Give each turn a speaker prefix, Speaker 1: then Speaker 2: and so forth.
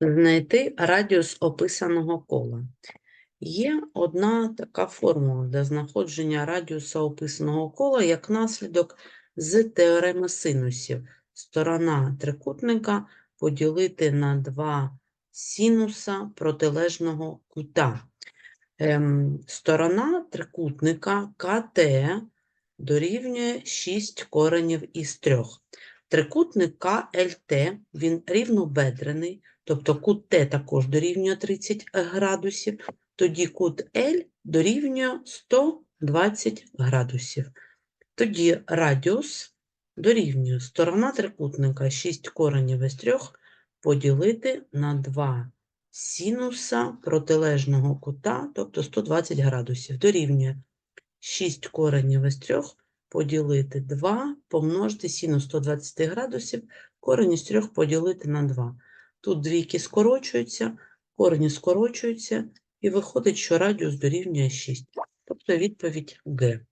Speaker 1: Знайти радіус описаного кола. Є одна така формула для знаходження радіуса описаного кола як наслідок з теореми синусів. Сторона трикутника поділити на два синуса протилежного кута. Ем, сторона трикутника КТ дорівнює 6 коренів із 3. Трикутник КЛТ, він рівнобедрений, тобто кут Т також дорівнює 30 градусів, тоді кут L дорівнює 120 градусів. Тоді радіус дорівнює сторона трикутника 6 коренів із 3 поділити на 2 синуса протилежного кута, тобто 120 градусів, дорівнює 6 коренів із 3 поділити 2, помножити синус 120 градусів, корень із 3 поділити на 2. Тут двійки скорочуються, корені скорочуються, і виходить, що радіус дорівнює 6. Тобто відповідь Г.